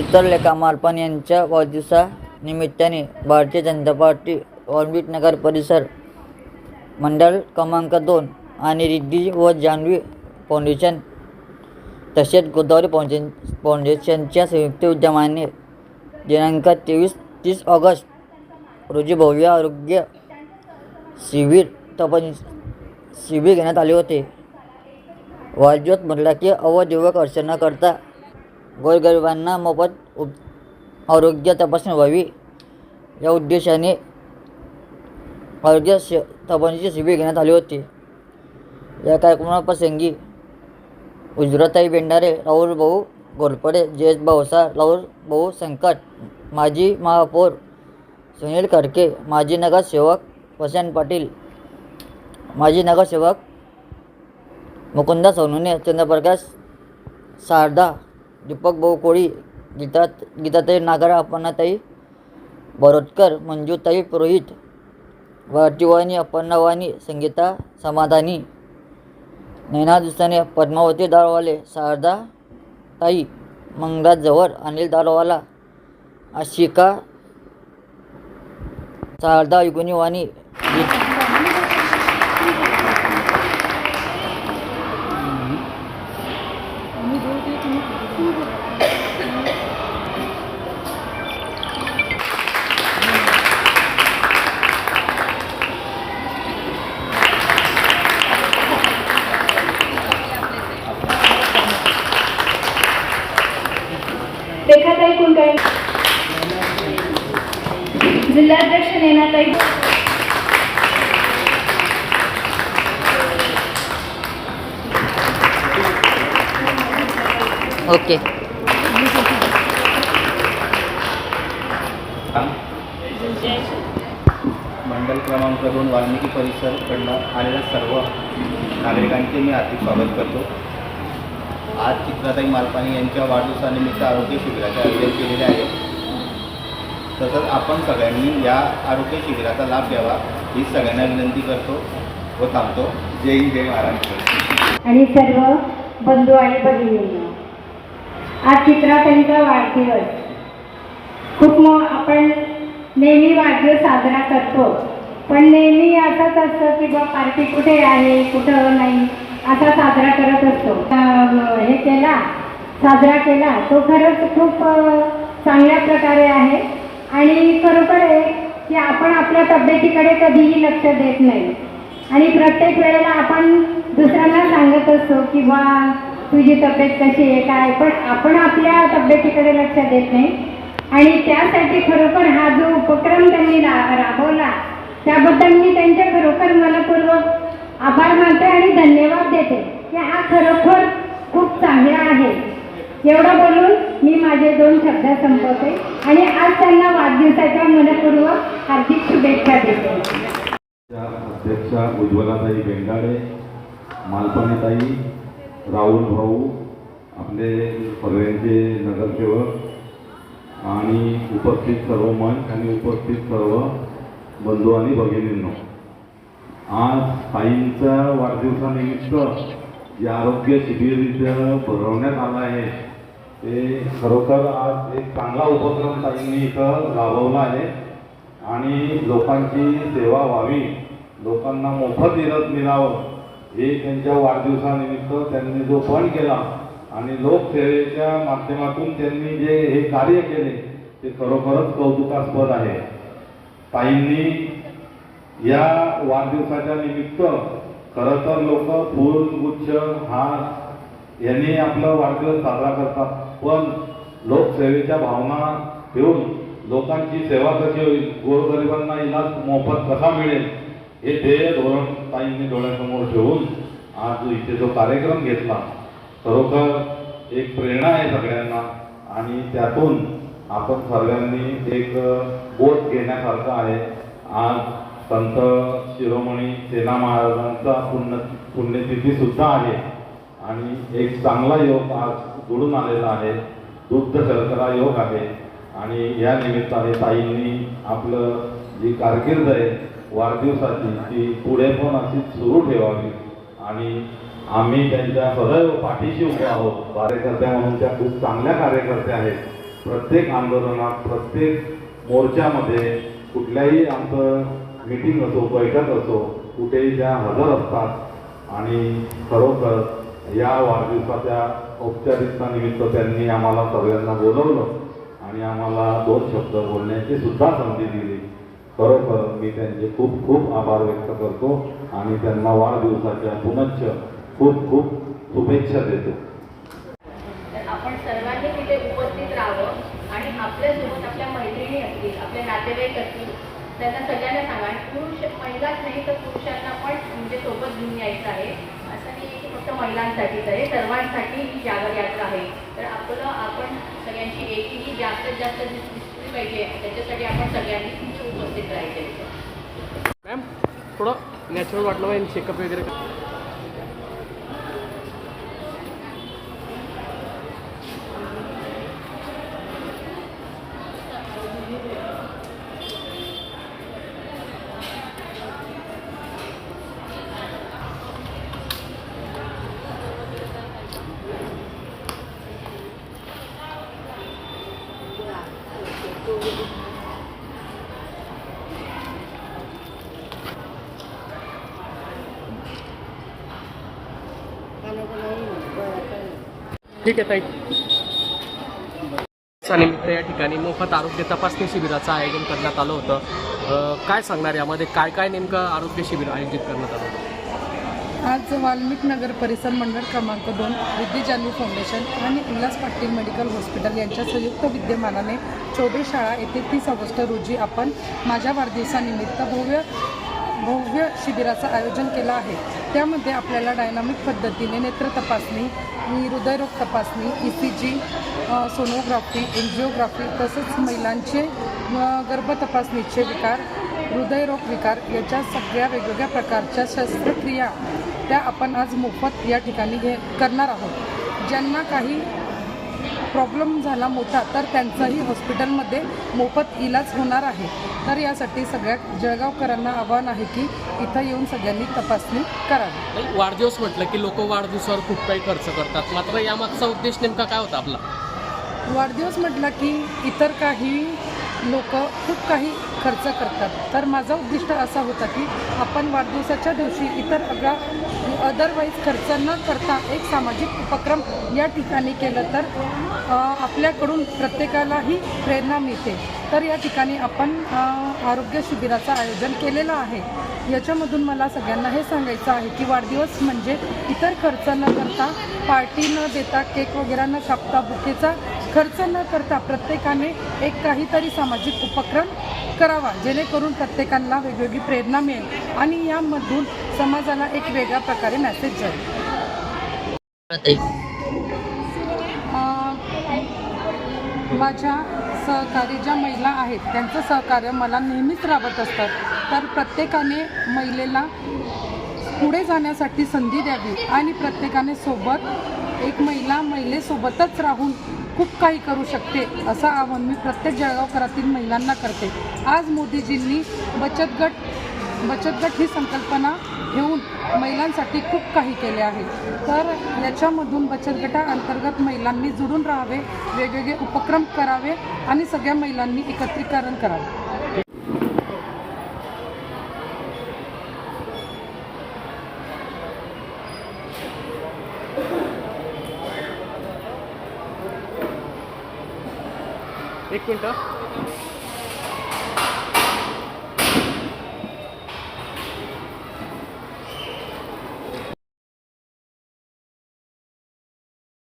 चित्रलेखा मालपान यांच्या वाढदिवसानिमित्ताने Bharatiya Janata party orbit नगर परिसर मंडळ क्रमांक दोन आणि रिद्धी व जान्हवी फाउंडेशन तसेच गोदावरी फाउंडेशन फाउंडेशनच्या संयुक्त उद्यमाने दिनांक तेवीस तीस ऑगस्ट रोजी भव्य आरोग्य शिबिर तपासणी शिबिर घेण्यात आले होते. वाढदिवस म्हटला की अवध अर्चना करता गोरगरिबांना मोफत उप आरोग्य तपासणी व्हावी. या उद्देशाने आरोग्य श तपासणीची शिबिर घेण्यात आली होती. या कार्यक्रमाप्रसंगी उजराताई बेंडारे राहुल भाऊ घोरपडे जयेश भाऊसा राहुल भाऊ संकट माजी महापौर सुनील खडके माजी नगरसेवक वसंत पाटील माजी नगरसेवक मुकुंदा सोनुने चंद्रप्रकाश शारदा दीपक भाऊ कोळी गीता गीताताई नागरा अपर्णाताई बोरोटकर मंजूताई पुरोहित भारतीवाणी अपर्णावाणी संगीता समाधानी नैना दुसाने पद्मावती दारवाले शारदा ताई मंगला जवळ अनिल दारवाला आशिका शारदा युगुनीवाणी जिल्हाध्यक्ष नेनाताई ओके मंडल क्रमांक दोन वाल्मिकी परिसरकडनं आलेल्या सर्व नागरिकांचे मी हार्दिक स्वागत करतो. आज चित्राताई मालपाणी यांच्या वाढदिवसानिमित्त आरोग्य शिबिराचे आयोजन केलेले आहे. तसंच आपण सगळ्यांनी या आरोग्य शिबिराचा लाभ घ्यावा. ही सगळ्यांना विनंती करतो व थांबतो. जय हिंद जय महाराष्ट्र. आणि सर्व बंधू आणि भगिनींना आज चित्राताईंचा वाढदिवस. खूप मग आपण नेहमी वाढदिवस साजरा करतो. पण नेहमी असंच असतं की बा पार्टी कुठे आहे कुठं नाही असा साजरा करत असतो. हे केला साजरा केला तो खरंच खूप चांगल्या प्रकारे आहे. आणि खरोखर आहे की आपण आपल्या तब्येतीकडे कधीही लक्ष देत नाही. आणि प्रत्येक वेळेला आपण दुसऱ्यांना सांगत असतो की बा तुझी तब्येत कशी आहे काय? पण आपण आपल्या तब्येतीकडे लक्ष देत नाही. आणि त्यासाठी खरोखर हा जो उपक्रम त्यांनी रा राबवला त्याबद्दल मी त्यांच्या खरोखर मनपूर्वक आभार मानते आणि धन्यवाद देते. की हा खरोखर खूप चांगला आहे. एवढं बोलून मी माझे दोन शब्द संपवते आणि आज त्यांना वाढदिवसाच्या मनपूर्वक हार्दिक शुभेच्छा देते. च्या अध्यक्षा उज्ज्वलाताई बेंगाडे मालपाणीताई राहुल भाऊ आपले पर्यंतचे नगरसेवक आणि उपस्थित सर्व मंच आणि उपस्थित सर्व बंधू आणि भगिनींनो आज साईंच्या वाढदिवसानिमित्त जे आरोग्य शिबिर इथं भरवण्यात आलं आहे. ते खरोखर आज एक चांगला उपक्रम ताईंनी इथं राबवला आहे. आणि लोकांची सेवा व्हावी लोकांना मोफत इरत मिळावं हे त्यांच्या वाढदिवसानिमित्त त्यांनी जो फंड केला आणि लोकसेवेच्या माध्यमातून त्यांनी जे हे कार्य केले ते खरोखरच कौतुकास्पद आहे. ताईंनी या वाढदिवसाच्या निमित्त खरं तर लोक फूल गुच्छ हार यांनी आपला वाढदिवस साजरा करतात. पण लोकसेवेच्या भावना ठेवून लोकांची सेवा कशी होईल गोरगरिबांना इलाज मोफत कसा मिळेल हे ध्येय धोरण ताईंनी डोळ्यासमोर ठेवून आज इथे जो कार्यक्रम घेतला खरोखर एक प्रेरणा आहे सगळ्यांना. आणि त्यातून आपण सर्वांनी एक बोध घेण्यासारखं आहे. आज संत शिरोमणी सेना महाराजांचा पुण्य पुण्यतिथी सुद्धा आहे. आणि एक चांगला योग आज जोडून आलेला आहे. दुग्ध शर्करा योग आहे. आणि या निमित्ताने ताईंनी आपलं जी कारकीर्द आहे वाढदिवसाची ती पुढे पण अशी सुरू ठेवावी. आणि आम्ही त्यांच्या सदैव पाठीशी उभे आहोत. कार्यकर्त्या म्हणून त्या खूप चांगल्या कार्यकर्त्या आहेत. प्रत्येक आंदोलनात प्रत्येक मोर्चामध्ये कुठल्याही आमचं मीटिंग असो बैठक असो कुठेही त्या हजर असतात. आणि खरोखर या वाढदिवसाच्या औपचारिकता निमित्त त्यांनी आम्हाला सगळ्यांना बोलवलं आणि आम्हाला दोन शब्द बोलण्याची सुद्धा संधी दिली. खरोखर मी त्यांचे खूप खूप आभार व्यक्त करतो आणि त्यांना वाढदिवसाच्या पुनश्च खूप खूप शुभेच्छा देतो. आपण सर्वांनी तिथे उपस्थित राहावं आणि आपल्यासोबत आपल्या मैत्रिणी असतील आपले नातेवाईक असतील त्यांना सगळ्यांना सांगा. पुरुष महिलाच नाही तर पुरुषांना पण म्हणजे सोबत घेऊन यायचं आहे. असं नाही की फक्त महिलांसाठीच आहे सर्वांसाठी ही जागर यात्रा आहे. तर आपलं आपण सगळ्यांची एकी ही जास्तीत जास्त दिसली पाहिजे त्याच्यासाठी आपण सगळ्यांनी तिथे उपस्थित राहायचे. मॅम थोडं नॅचरल वाटलं पाहिजे चेकअप वगैरे कर- ठीक आहे ताई. निमित्त या ठिकाणी मोफत आरोग्य तपासणी शिबिराचं आयोजन करण्यात आलं होतं. काय सांगणार यामध्ये? काय काय नेमकं आरोग्य शिबिर आयोजित करण्यात आलं होतं? आज वाल्मिक नगर परिसर मंडळ क्रमांक दोन विद्या जानवी फाउंडेशन आणि उल्हास पाटील मेडिकल हॉस्पिटल यांच्या संयुक्त विद्यमानाने चौबे शाळा येथे तीस ऑगस्ट रोजी आपण माझ्या वाढदिवसानिमित्त भव्य भव्य शिबिराचं आयोजन केलं आहे. त्यामध्ये आपल्याला डायनामिक पद्धतीने नेत्र तपासणी हृदयरोग तपासणी E C G sonography angiography तसंच महिलांचे गर्भ तपासणीचे विकार हृदयरोग विकार याच्या सगळ्या वेगवेगळ्या प्रकारच्या शस्त्रक्रिया त्या आपण आज मोफत या ठिकाणी घे करणार आहोत. ज्यांना काही प्रॉब्लेम झाला मोठा तर त्यांचाही हॉस्पिटलमध्ये मोफत इलाज होणार आहे. तर यासाठी सगळ्या जळगावकरांना आव्हान आहे की इथं येऊन सगळ्यांनी तपासणी करावी. वाढदिवस म्हटलं की लोक वाढदिवसावर खूप काही खर्च करतात. मात्र यामागचा उद्देश नेमका काय होता आपला? वाढदिवस म्हटला की इतर काही लोक खूप काही खर्च करतात. तर माझा उद्दिष्ट असा होता की आपण वाढदिवसाच्या दिवशी इतर अगा अदरवाईज खर्च न करता एक सामाजिक उपक्रम या ठिकाणी केलं तर आपल्याकडून प्रत्येकालाही प्रेरणा मिळते. तर या ठिकाणी आपण आरोग्य शिबिराचं आयोजन केलेलं आहे. याच्यामधून मला सगळ्यांना हे सांगायचं आहे की वाढदिवस म्हणजे इतर खर्च न करता पार्टी न देता केक वगैरे न कापता बुकेचा खर्च न करता प्रत्येकाने एक काहीतरी सामाजिक उपक्रम करावा जेणेकरून प्रत्येकांना वेगवेगळी प्रेरणा मिळेल. आणि यामधून समाजाला एक वेगळ्या प्रकारे मेसेज जाईल. माझ्या सहकारी ज्या महिला आहेत त्यांचं सहकार्य मला नेहमीच राबत असतात तर प्रत्येकाने महिलेला पुढे जाण्यासाठी संधी द्यावी आणि प्रत्येकाने सोबत एक महिला महिलेसोबतच राहून खूप काही करू शकते असं आवाहन मी प्रत्येक जळगावकरातील महिलांना करते. आज मोदीजींनी बचत गट बचत गट ही संकल्पना घेऊन महिलांसाठी खूप काही केले आहे. तर याच्यामधून बचत गटाअंतर्गत महिलांनी जुडून राहावे वेगवेगळे उपक्रम करावे आणि सगळ्या महिलांनी एकत्रीकरण करावे. एक मिनटं.